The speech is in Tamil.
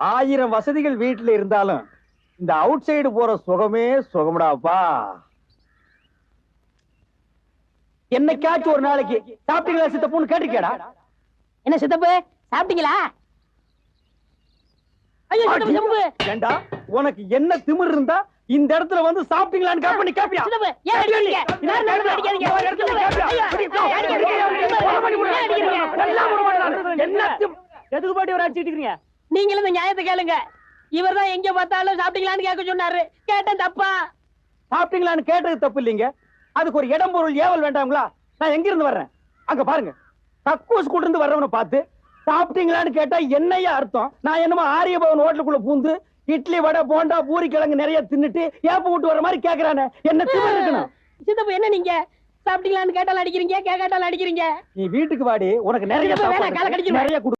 ஆயிரம் வசதிகள் வீட்டுல இருந்தாலும் இந்த அவுட் சைடு போற சுகமே சுகம்டாப்பா என்னைக்காச்சும் ஒரு நாளைக்கு சாப்பிட்டீங்களா சித்தப்புன்னு கேட்டிருக்கேடா என்ன சித்தப்பு சாப்பிட்டீங்களா ஏண்டா உனக்கு என்ன திமிர் இருந்தா இந்த இடத்துல வந்து சாப்பிட்டீங்களான்னு கேப் பண்ணி கேப்பியா? என்ன எதுக்கு பாட்டி ஒரு அடிச்சிட்டு இருக்கீங்க நீங்களும் இந்த நியாயத்தை கேளுங்க. இவர்தான் எங்க பார்த்தாலும் சாப்பிட்டீங்களான்னு கேட்க சொன்னாரு. கேட்டேன் தப்பா. சாப்பிட்டீங்களான்னு கேட்டது தப்பு இல்லைங்க. அதுக்கு ஒரு இடம் பொருள் ஏவல் வேண்டாங்களா நான் எங்க இருந்து வர்றேன்? அங்க பாருங்க. கக்கூஸ் கூட இருந்து வர்றவனை பார்த்து சாப்பிட்டீங்களான்னு கேட்டா என்னையா அர்த்தம்? நான் என்னமோ ஆரிய பவன் ஹோட்டலுக்குள்ள பூந்து இட்லி வடை போண்டா பூரி கிழங்கு நிறைய தின்னுட்டு ஏப்ப விட்டு வர மாதிரி கேக்குறானே. என்ன திமிர் இருக்கணும்? சித்தப்பு என்ன நீங்க? சாப்பிட்டீங்களான்னு கேட்டாலும் அடிக்கிறீங்க கேட்காட்டாலும் அடிக்கிறீங்க. நீ வீட்டுக்கு வாடி உனக்கு நிறைய. நிறைய